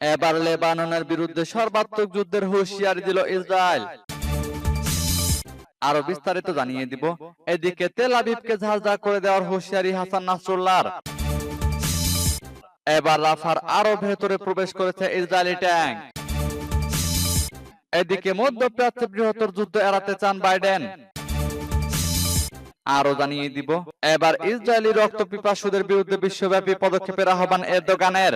এবার লেবাননের বিরুদ্ধে সর্বাত্মক যুদ্ধের হুঁশিয়ারি দিল ইসরায়েল। আরও বিস্তারিত জানিয়ে দিব। এদিকে তেল আবিবকে ঝাঁঝা করে দেওয়ার হুঁশিয়ারি হাসান নাসরুল্লাহর। এবার রাফার আরও ভেতরে প্রবেশ করেছে ইসরায়েলি ট্যাঙ্ক। এদিকে মধ্যপ্রাচ্যে বৃহত্তর যুদ্ধ এড়াতে চান বাইডেন। আরও জানিয়ে দিব, এবার ইসরায়েলি রক্ত পিপাসুদের বিরুদ্ধে বিশ্বব্যাপী পদক্ষেপের আহ্বান এরদোগানের।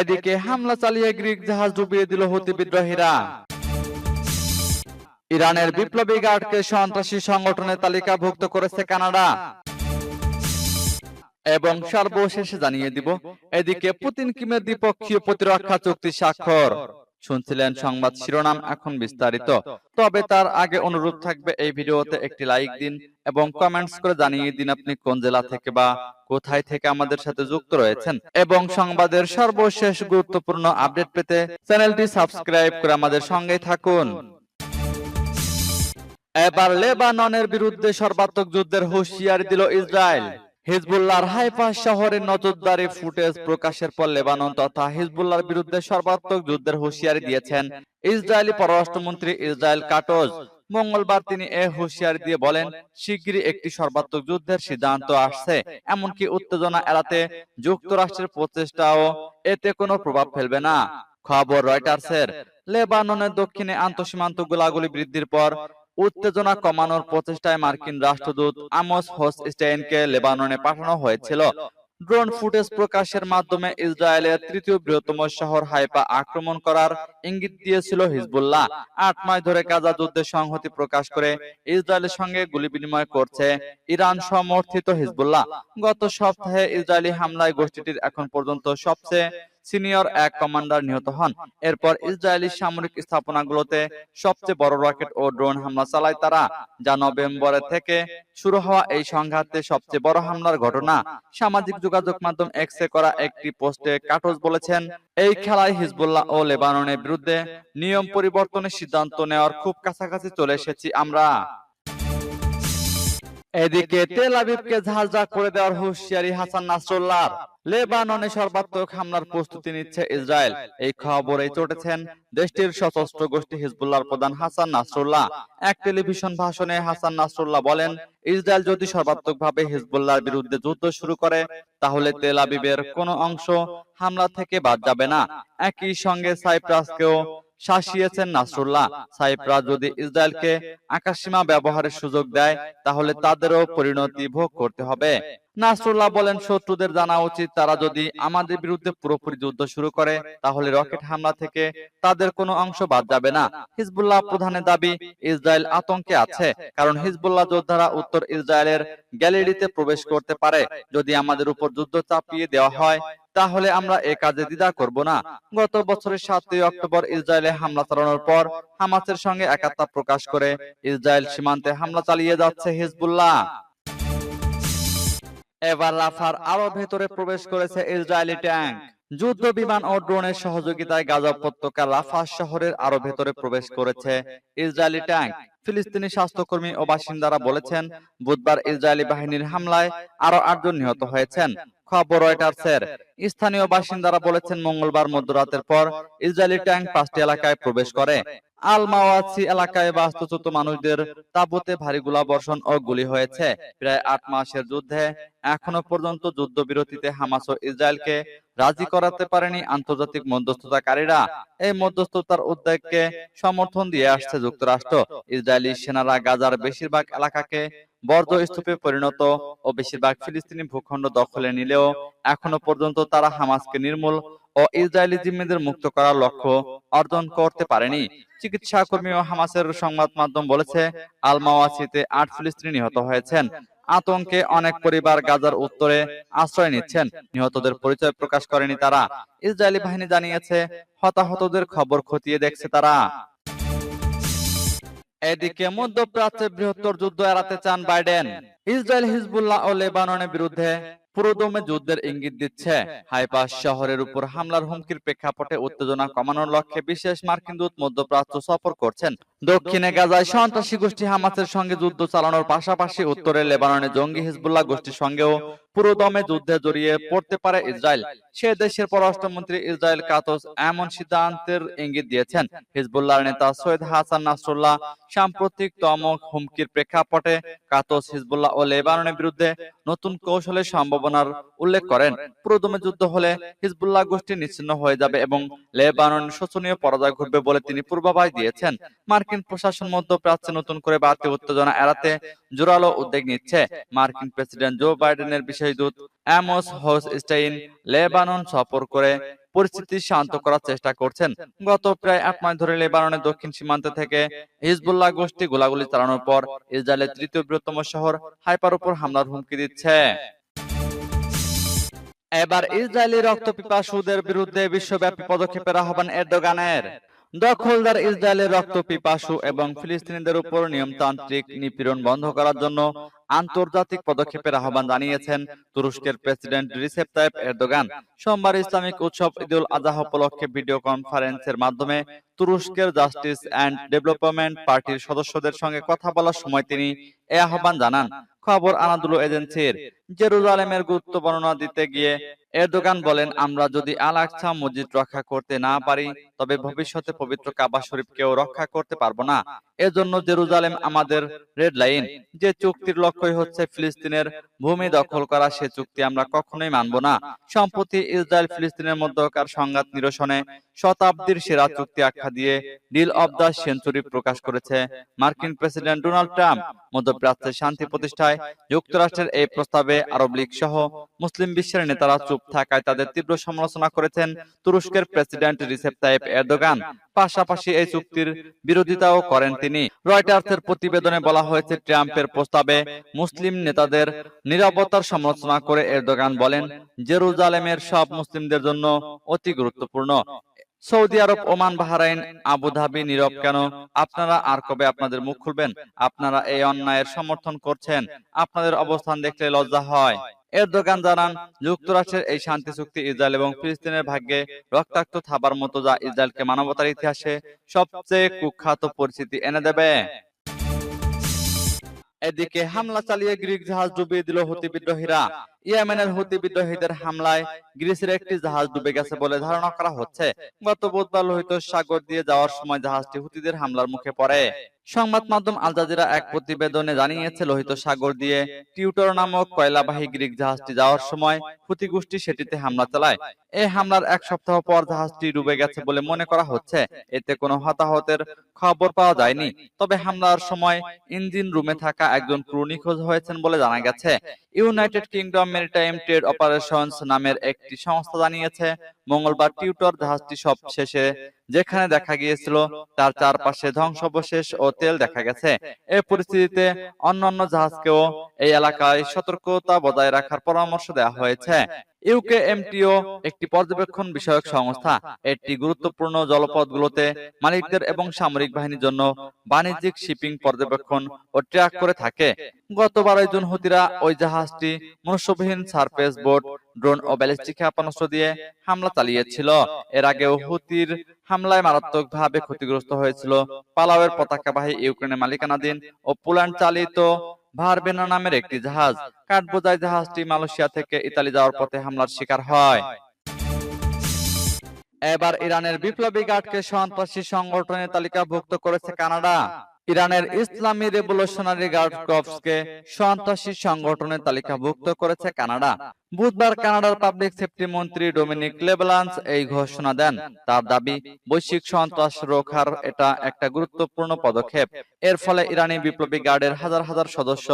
এদিকে হামলা চালিয়ে গ্রিক জাহাজ ডুবিয়ে দিল হতে বিদ্রোহীরা। ইরানের বিপ্লবী গার্ডকে সন্ত্রাসী সংগঠনের তালিকাভুক্ত করেছে কানাডা। এবং সর্বশেষে জানিয়ে দিব, এদিকে পুতিন কিমের দ্বিপক্ষীয় প্রতিরক্ষা চুক্তি স্বাক্ষর। শুনছিলেন সংবাদ শিরোনাম এখন বিস্তারিত। তবে তার আগে অনুরোধ থাকবে এই ভিডিওতে একটি লাইক দিন এবং কমেন্টস করে জানিয়ে দিন আপনি কোন জেলা থেকে বা কোথায় থেকে আমাদের সাথে যুক্ত রয়েছেন। এবং সংবাদের সর্বশেষ গুরুত্বপূর্ণ আপডেট পেতে চ্যানেলটি সাবস্ক্রাইব করে আমাদের সঙ্গেই থাকুন। এবার লেবাননের বিরুদ্ধে সর্বাত্মক যুদ্ধের হুঁশিয়ারি দিল ইসরায়েল। হিজবুল্লাহর হাইফা শহরের নজরদারি ফুটেজ প্রকাশের পর লেবানন তথা হিজবুল্লাহর বিরুদ্ধে সর্বাত্মক যুদ্ধের হুঁশিয়ারি দিয়েছেন ইসরায়েলি পররাষ্ট্রমন্ত্রী ইসরায়েল কাটোজ। মঙ্গলবার তিনি এ হুঁশিয়ারি দিয়ে বলেন, শিগগিরই একটি সর্বাত্মক যুদ্ধের সিদ্ধান্ত আসছে। এমনকি উত্তেজনা এড়াতে যুক্তরাষ্ট্রের প্রচেষ্টাও এতে কোনো প্রভাব ফেলবে না। খবর রয়টার্সের। লেবাননের দক্ষিণে আন্তঃসীমান্ত গোলাগুলি বৃদ্ধির পর উত্তেজনা কমানোর প্রচেষ্টায় মার্কিন রাষ্ট্রদূত আমোস হোসস্টেইনকে লেবাননে পাঠানো হয়েছিল। ড্রোন ফুটেজ প্রকাশের মাধ্যমে ইসরায়েলের তৃতীয় বৃহত্তম শহর হাইপা আক্রমণ করার ইঙ্গিত দিয়েছিল হিজবুল্লাহ। আট মাস ধরে গাজা যুদ্ধে সংহতি প্রকাশ করে ইসরায়েলের সঙ্গে গুলি বিনিময় করছে ইরান সমর্থিত হিজবুল্লাহ। গত সপ্তাহে ইসরায়েলি হামলায় গোষ্ঠীটির এখন পর্যন্ত সবচেয়ে সিনিয়র এক কমান্ডার নিহত হন। এরপর ইসরায়েলি সামরিক স্থাপনাগুলোতে সবচেয়ে বড় রকেট ও ড্রোন হামলা চালায় তারা, যা নভেম্বরের থেকে শুরু হওয়া এই সংঘাতে সবচেয়ে বড় হামলার ঘটনা। সামাজিক যোগাযোগ মাধ্যম এক্সে করা একটি পোস্টে কাটোস বলেছেন, এই খেলায় হিজবুল্লাহ ও লেবাননের বিরুদ্ধে নিয়ম পরিবর্তনের সিদ্ধান্ত নেওয়ার খুব কাছাকাছি চলে এসেছি আমরা। এদিকে তেল আবিবকে ঝাঁঝা করে দেওয়ার হুঁশিয়ারি হাসান নাসরুল্লাহর। লেবাননে সর্বাত্মক হামলার প্রস্তুতি নিচ্ছে ইসরায়েল। এই খবরে চটেছেন দেশটির সশস্ত্র গোষ্ঠী হিজবুল্লাহর প্রধান হাসান নাসরুল্লাহ। এক টেলিভিশন ভাষণে হাসান নাসরুল্লাহ বলেন ইসরায়েল যদি সর্বাত্মকভাবে হিজবুল্লাহর বিরুদ্ধে যুদ্ধ শুরু করে তাহলে তেল আবিবের কোনো অংশ হামলা থেকে বাদ যাবে না। একই সঙ্গে সাইপ্রাসকেও শাসিয়েছেন নাসরুল্লাহ। সাইপ্রাস যদি ইসরায়েলকে আকাশসীমা ব্যবহারের সুযোগ দেয়, তাহলে তাদেরও পরিণতি ভোগ করতে হবে। নাসরুল্লাহ বলেন, শত্রুদের জানা উচিত, তারা যদি আমাদের বিরুদ্ধে পুরোপুরি যুদ্ধ শুরু করে, তাহলে রকেট হামলা থেকে তাদের কোনো অংশ বাদ যাবে না। হিজবুল্লাহ প্রধানের দাবি, ইসরায়েল আতঙ্কে আছে, কারণ হিজবুল্লাহ যোদ্ধারা উত্তর ইসরায়েলের গ্যালিলিতে প্রবেশ করতে পারে। যদি আমাদের উপর যুদ্ধ চাপিয়ে দেওয়া হয়, তাহলে আমরা এ কাজে দ্বিধা করব না। গত বছরের সাতই অক্টোবর ইসরায়েলে হামলা চালানোর পর, হামাসের সঙ্গে একাত্মতা প্রকাশ করে ইসরায়েল সীমান্তে হামলা চালিয়ে যাচ্ছে হিজবুল্লাহ। এবার রাফার আরও ভেতরে প্রবেশ করেছে ইসরায়েলি ট্যাঙ্ক। যুদ্ধ বিমান ও ড্রোনের সহযোগিতায় গাজা উপত্যকা রাফা শহরের আরও ভেতরে প্রবেশ করেছে ইসরায়েলি ট্যাঙ্ক। ফিলিস্তিনি স্বাস্থ্যকর্মী ও বাসিন্দারা বলেছেন, বুধবার ইসরায়েলি বাহিনীর হামলায় আরও আটজন নিহত হয়েছেন। রয়টার্সের স্থানীয় বাসিন্দারা বলেছেন মঙ্গলবার মধ্যরাতের পর ইসরায়েলি ট্যাঙ্ক পাঁচটি এলাকায় প্রবেশ করে। এলাকায় বাস্তুচ্যুত মানুষদের তাঁবুতে ভারী ও গুলি হয়েছে। প্রায় আট মাসের যুদ্ধে এখনও পর্যন্ত যুদ্ধবিরতিতে হামাস ও ইসরায়েলকে রাজি করাতে পারেনি আন্তর্জাতিক মধ্যস্থতাকারীরা। এই মধ্যস্থতার উদ্যোগকে সমর্থন দিয়ে আসছে যুক্তরাষ্ট্র। ইসরায়েলি সেনারা গাজার বেশিরভাগ এলাকাকে বর্জ্য স্তূপে পরিণত ও বেশিরভাগ ফিলিস্তিনি ভূখণ্ড দখলে নিলেও এখনও পর্যন্ত তারা হামাসকে নির্মূল ও ইসরায়েলি জিম্মিদের মুক্ত করার লক্ষ্য অর্জন করতে পারেনি। চিকিৎসা কর্মী ও হামাসের সংবাদ মাধ্যম বলেছে আল মাওয়াসিতে আট ফিলিস্তিনি নিহত হয়েছেন। আতঙ্কে অনেক পরিবার গাজার উত্তরে আশ্রয় নিচ্ছেন। নিহতদের পরিচয় প্রকাশ করেনি তারা। ইসরায়েলি বাহিনী জানিয়েছে, হতাহতদের খবর খতিয়ে দেখছে তারা। এদিকে মধ্যপ্রাচ্যে বৃহত্তর যুদ্ধ এড়াতে চান বাইডেন। ইসরায়েল হিজবুল্লাহ ও লেবাননের বিরুদ্ধে পুরোদমে যুদ্ধের ইঙ্গিত দিচ্ছে। হাইপাস শহরের উপর হামলার হুমকির প্রেক্ষাপটে উত্তেজনা কমানোর লক্ষ্যে বিশেষ মার্কিন দূত মধ্যপ্রাচ্য সফর করছেন। দক্ষিণে গাজায় সন্ত্রাসী গোষ্ঠী হামাসের সঙ্গে যুদ্ধ চালানোর পাশাপাশি উত্তরে লেবাননে জঙ্গি হিজবুল্লাহ গোষ্ঠীর সঙ্গেও পুরোদমে যুদ্ধে জড়িয়ে পড়তে পারে ইসরায়েল। সে দেশের পররাষ্ট্রমন্ত্রী ইসরায়েল কাতস এমন সিদ্ধান্তের ইঙ্গিত দিয়েছেন। হিজবুল্লাহর নেতা সৈয়দ হাসান নাসরুল্লাহ সাম্প্রতিক তম হুমকির প্রেক্ষাপটে কাতস হিজবুল্লাহ ও লেবাননের বিরুদ্ধে নতুন কৌশলের সম্ভাবনার উল্লেখ করেন। পুরোদমে যুদ্ধ হলে হিজবুল্লাহ গোষ্ঠী নিচ্ছিন্ন হয়ে যাবে এবং লেবানন শোচনীয় পরাজয় ঘটবে বলে তিনি পূর্বাভাস দিয়েছেন। মার্কিন প্রশাসন মধ্যপ্রাচ্যে নতুন করে বাড়তি উত্তেজনা এড়াতে জোরালো উদ্যোগ নিচ্ছে। মার্কিন প্রেসিডেন্ট জো বাইডেনের বিশেষদূত অ্যামোস হোসস্টাইন লেবানন সফর করে পরিস্থিতি শান্ত করার চেষ্টা করছেন। গত প্রায় এক মাস ধরে লেবাননের দক্ষিণ সীমান্ত থেকে হিজবুল্লাহ গোষ্ঠী গোলাগুলি চালানোর পর ইসরায়েলের তৃতীয় বৃহত্তম শহর হাইপার উপর হামলার হুমকি দিচ্ছে। এবার ইসরায়েলি রক্তপিপাসুদের বিরুদ্ধে বিশ্বব্যাপী পদক্ষেপের আহ্বান এরদোগানের। দখলদার ইসরায়েলের রক্ত পিপাসু এবং ফিলিস্তিনিদের উপর নিয়মতান্ত্রিক নিপীড়ন বন্ধ করার জন্য আন্তর্জাতিক পদক্ষেপের আহ্বান জানিয়েছেন তুরস্কের প্রেসিডেন্ট রিসেপ তাইপ এরদোগান। সোমবার ইসলামিক উৎসব ঈদুল আজহা উপলক্ষে ভিডিও কনফারেন্সের মাধ্যমে তুরস্কের জাস্টিস অ্যান্ড ডেভেলপমেন্ট পার্টির সদস্যদের সঙ্গে কথা বলার সময় তিনি এ আহ্বান জানান। খবর আনাদুলো এজেন্সির। জেরুজালেমের গুরুত্ব বর্ণনা দিতে গিয়ে এরদোগান বলেন, আমরা যদি আল আকসা মসজিদ রক্ষা করতে না পারি, তবে ভবিষ্যতে পবিত্র কাবা শরীফকেও রক্ষা করতে পারব না। এজন্য জেরুজালেম আমাদের রেড লাইন। যে চুক্তির লক্ষ্যই হচ্ছে ফিলিস্তিনের ভূমি দখল করা, সে চুক্তি আমরা কখনোই মানব না। সম্প্রতি ইসরায়েল ফিলিস্তিনের মধ্যকার সংঘাত নিরসনে শতাব্দীর সেরা চুক্তি আখ্যা দিয়ে ডিল অব দ্য সেঞ্চুরি প্রকাশ করেছে। মার্কিন প্রেসিডেন্ট ডোনাল্ড ট্রাম্প মধ্যপ্রাচ্যের শান্তি প্রতিষ্ঠায় যুক্তরাষ্ট্রের এই প্রস্তাবে আরব লীগ সহ মুসলিম বিশ্বের নেতারা চুপ থাকায় তাদের তীব্র সমালোচনা করেছেন তুরস্কের প্রেসিডেন্ট রিসেপ তাইপ এরদোগান। পাশাপাশি এই চুক্তির বিরোধিতাও করেন তিনি। রয়টার্সের প্রতিবেদনে বলা হয়েছে, ট্রাম্পের প্রস্তাবে মুসলিম নেতাদের নিরাপত্তার সমালোচনা করে এরদোগান বলেন, জেরুজালেমের সব মুসলিমদের জন্য অতি গুরুত্বপূর্ণ। Saudi Arab, Oman, Bahrain Abu Dhabi নীরব কেন? আপনারা আর কবে আপনাদের মুখ খুলবেন? আপনারা এই অন্যায়ের সমর্থন করছেন। আপনাদের অবস্থান দেখলে লজ্জা হয়। এরদোগান জানান, যুক্তরাষ্ট্রের এই শান্তি চুক্তি ইসরায়েল এবং ফিলিস্তিনের ভাগ্যে রক্তাক্ত থাবার মতো যা ইসরায়েলকে মানবতার ইতিহাসে সবচেয়ে কুখ্যাত পরিস্থিতি এনে দেবে। এদিকে হামলা চালিয়ে গ্রিক জাহাজ ডুবিয়ে দিল হুতি বিদ্রোহীরা। ইয়েমেনের হুতি বিদ্রোহীদের হামলায় গ্রিসের একটি জাহাজ ডুবে গেছে বলে ধারণা করা হচ্ছে। গত বুধবার লোহিত সাগর দিয়ে যাওয়ার সময় জাহাজটি হুতিদের হামলার মুখে পড়ে। সংবাদ মাধ্যম আল জাজিরা এক প্রতিবেদনে জানিয়েছে, লোহিত সাগর দিয়ে টিউটর নামক কয়লাবাহী গ্রিক জাহাজটি যাওয়ার সময় হুতি গোষ্ঠী সেটিতে হামলা চালায়। এই হামলার এক সপ্তাহ পর জাহাজটি ডুবে গেছে বলে মনে করা হচ্ছে। এতে কোনো হতাহতের খবর পাওয়া যায়নি। তবে হামলার সময় ইঞ্জিন রুমে থাকা একজন ক্রু নিখোঁজ হয়েছেন বলে জানা গেছে। United Kingdom Maritime Trade Operations নামের একটি সংস্থা জানিয়েছে। মঙ্গলবার টিউটর জাহাজটি সব শেষে যেখানে দেখা গিয়েছিল তার চারপাশে ধ্বংসাবশেষ ও তেল দেখা গেছে। এই পরিস্থিতিতে অন্যান্য জাহাজকেও এই এলাকায় সতর্কতা বজায় রাখার পরামর্শ দেওয়া হয়েছে। ইউকে এমটিও একটি পর্যবেক্ষণ বিষয়ক সংস্থা। এটি গুরুত্বপূর্ণ জলপথগুলোতে মালিকদের এবং সামরিক বাহিনীর জন্য বাণিজ্যিক শিপিং পর্যবেক্ষণ ও ট্র্যাক করে থাকে। গত বারোই জুন হুতিরা ওই জাহাজটি মনুষ্যবিহীন সারফেস বোট ড্রোন ও ব্যালিস্টিক ক্ষেপণাস্ত্র দিয়ে হামলা চালিয়েছিল। এর আগে হুতির হামলায় মারাত্মকভাবে ক্ষতিগ্রস্ত হয়েছিল। পালাওয়ের পতাকাবাহী ইউক্রেনের মালিকানাধীন ও পোল্যান্ড চালিত ভারবেনা নামের একটি জাহাজ কাঠবোঝাই জাহাজটি মালয়েশিয়া থেকে ইতালি যাওয়ার পথে হামলার শিকার হয়। এবার ইরানের বিপ্লবী গার্ডকে সন্ত্রাসী সংগঠনের তালিকাভুক্ত করেছে কানাডা। ইরানের ইসলামী রেভলিউশনারি গার্ড কর্পসকে সন্ত্রাসী সংগঠনের তালিকাভুক্ত করেছে কানাডা বুধবার কানাডার পাবলিক সেফটি মন্ত্রী ডোমিনিক লেবলান্স এই ঘোষণা দেন। তার দাবি, বৈশ্বিক সন্ত্রাস রোখার এটা একটা গুরুত্বপূর্ণ পদক্ষেপ। এর ফলে ইরানি বিপ্লবী গার্ডের হাজার হাজার সদস্য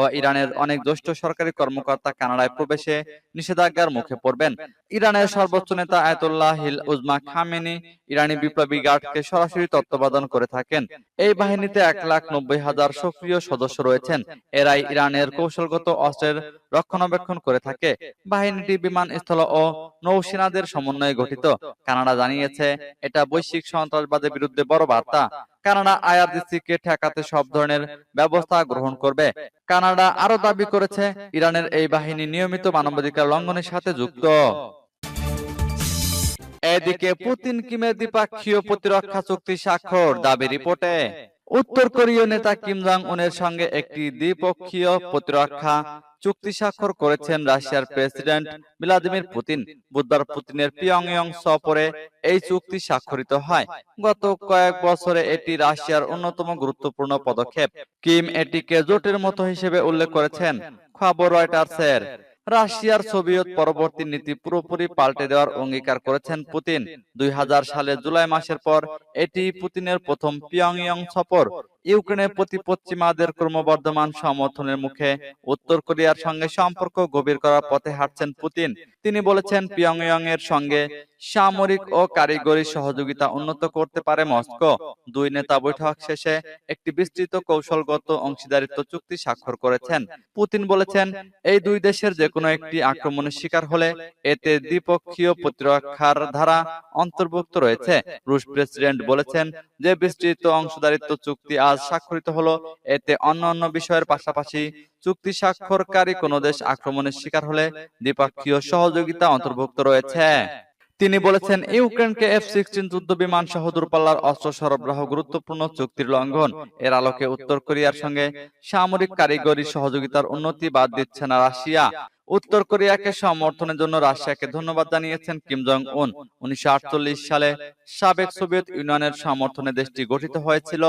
ও ইরানের অনেক জ্যেষ্ঠ সরকারি কর্মকর্তা কানাডায় প্রবেশে নিষেধাজ্ঞার মুখে পড়বেন। ইরানের সর্বোচ্চ নেতা আয়তুল্লাহ হিল উজমা খামেনি ইরানি বিপ্লবী গার্ডকে সরাসরি তত্ত্বাবধান করে থাকেন। এই বাহিনীতে এক লাখ নব্বই হাজার সক্রিয় সদস্য রয়েছেন। এরাই ইরানের কৌশলগত অস্ত্রের রক্ষণাবেক্ষণ করে থাকে। বাহিনীটি বিমান স্থল ও নৌসেনাদের সমন্বয়ে গঠিত। কানাডা জানিয়েছে, এটা বৈশ্বিক সন্ত্রাসবাদের বিরুদ্ধে বড় বার্তা। কানাডা আইআরজিসি কে ঠেকাতে সব ধরনের ব্যবস্থা গ্রহণ করবে। কানাডা আরও দাবি করেছে, ইরানের এই বাহিনী নিয়মিত মানবাধিকার লঙ্ঘনের সাথে যুক্ত। এদিকে পুতিন কিমের দ্বিপাক্ষীয় প্রতিরক্ষা চুক্তি স্বাক্ষর দাবি রিপোর্টে। উত্তর কোরীয় নেতা কিম জং উনের সঙ্গে একটি দ্বিপক্ষীয় প্রতিরক্ষা চুক্তি স্বাক্ষর করেছেন রাশিয়ার প্রেসিডেন্ট ভ্লাদিমির পুতিন। বুধবার পুতিনের পিয়ংইয়ং সফরে এই চুক্তি স্বাক্ষরিত হয়। গত কয়েক বছরে এটি রাশিয়ার অন্যতম গুরুত্বপূর্ণ পদক্ষেপ। কিম এটিকে জোটের মতো হিসেবে উল্লেখ করেছেন, খবর রয়টার্সের। রাশিয়ার সোভিয়েত পরবর্তী নীতি পুরোপুরি পাল্টে দেওয়ার অঙ্গীকার করেছেন পুতিন। দুই হাজার সালে জুলাই মাসের পর এটি পুতিনের প্রথম পিয়ংইয়ং সফর। ইউক্রেনের প্রতি পশ্চিমাদের ক্রমবর্ধমান সমর্থনের মুখে উত্তর কোরিয়ার সঙ্গে সম্পর্ক গভীর করার পথে হাঁটছেন পুতিন। তিনি বলেছেন পিয়ংইয়ং এর সঙ্গে সামরিক ও কারিগরি সহযোগিতা উন্নত করতে পারে মস্কো। দুই নেতা বৈঠক শেষে একটি বিস্তৃত কৌশলগত অংশীদারিত্ব চুক্তি স্বাক্ষর করেছেন। পুতিন বলেছেন এই দুই দেশের যে কোনো একটি আক্রমণের শিকার হলে এতে দ্বিপক্ষীয় প্রতিরক্ষার ধারা অন্তর্ভুক্ত রয়েছে। রুশ প্রেসিডেন্ট বলেছেন যে বিস্তৃত অংশীদারিত্ব চুক্তি আজ স্বাক্ষরিত হলো। এতে অন্যান্য বিষয়ের পাশাপাশি চুক্তি স্বাক্ষরকারী কোনো দেশ আক্রমণের শিকার হলে দ্বিপক্ষীয় সহযোগিতা অন্তর্ভুক্ত রয়েছে। তিনি বলেছেন, ইউক্রেনকে এফ সিক্সটিন যুদ্ধ বিমান সহ দূরপাল্লার অস্ত্র সরবরাহ গুরুত্বপূর্ণ চুক্তির লঙ্ঘন। এর আলোকে উত্তর কোরিয়ার সঙ্গে সামরিক কারিগরি সহযোগিতার উন্নতি বাদ দিচ্ছে না রাশিয়া। উত্তর কোরিয়াকে সমর্থনের জন্য রাশিয়াকে ধন্যবাদ জানিয়েছেন কিম জং উন উনিশশো আটচল্লিশ সালে সাবেক সোভিয়েত ইউনিয়নের সমর্থনে দেশটি গঠিত হয়েছিল।